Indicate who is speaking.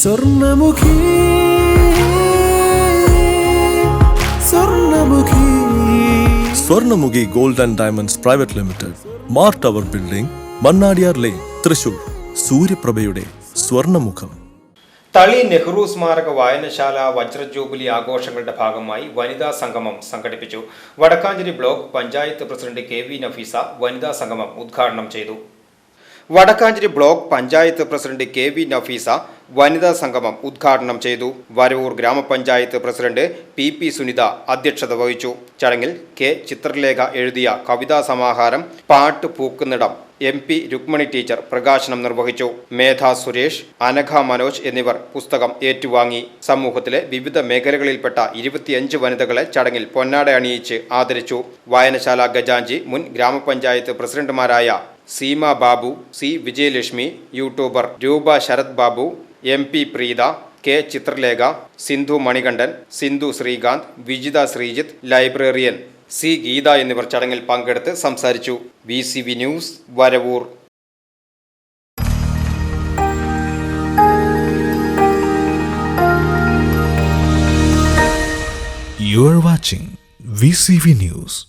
Speaker 1: Swarnamukhi Swarnamukhi.
Speaker 2: Swarnamukhi gold and diamonds private limited Mar tower building Mannadiyar lane Thrissur. സൂര്യപ്രഭയുടെ സ്വർണമുഖം.
Speaker 3: തളി നെഹ്റു സ്മാരക വായനശാല വജ്രജൂബിലി ആഘോഷങ്ങളുടെ ഭാഗമായി വനിതാ സംഗമം സംഘടിപ്പിച്ചു. Vadakkanchery block panchayat president K V Nafeesa വനിതാ സംഗമം ഉദ്ഘാടനം ചെയ്തു. Vadakkanchery block panchayat president K V Nafeesa വനിതാ സംഗമം ഉദ്ഘാടനം ചെയ്തു വരവൂർ ഗ്രാമപഞ്ചായത്ത് പ്രസിഡന്റ് പി പി സുനിത അധ്യക്ഷത വഹിച്ചു. ചടങ്ങിൽ കെ ചിത്രലേഖ എഴുതിയ കവിതാ സമാഹാരം പാട്ട് പൂക്കുന്നിടം എം പി രുക്മണി ടീച്ചർ പ്രകാശനം നിർവഹിച്ചു. മേധ സുരേഷ് അനഘ മനോജ് എന്നിവർ പുസ്തകം ഏറ്റുവാങ്ങി. സമൂഹത്തിലെ വിവിധ മേഖലകളിൽപ്പെട്ട ഇരുപത്തിയഞ്ച് വനിതകളെ ചടങ്ങിൽ പൊന്നാട അണിയിച്ച് ആദരിച്ചു. വായനശാല ഗജാഞ്ചി മുൻ ഗ്രാമപഞ്ചായത്ത് പ്രസിഡന്റുമാരായ Seema Babu C Vijayalakshmi youtuber Roopa Sarath Babu M P Preetha K Chitralekha Sindhu Manikandan Sindhu Srikanth Vijitha Sreejith librarian C Geetha എന്നിവർ ചടങ്ങിൽ പങ്കെടുത്ത് സംസാരിച്ചു V C V news Varavoor
Speaker 4: You are watching VCV News.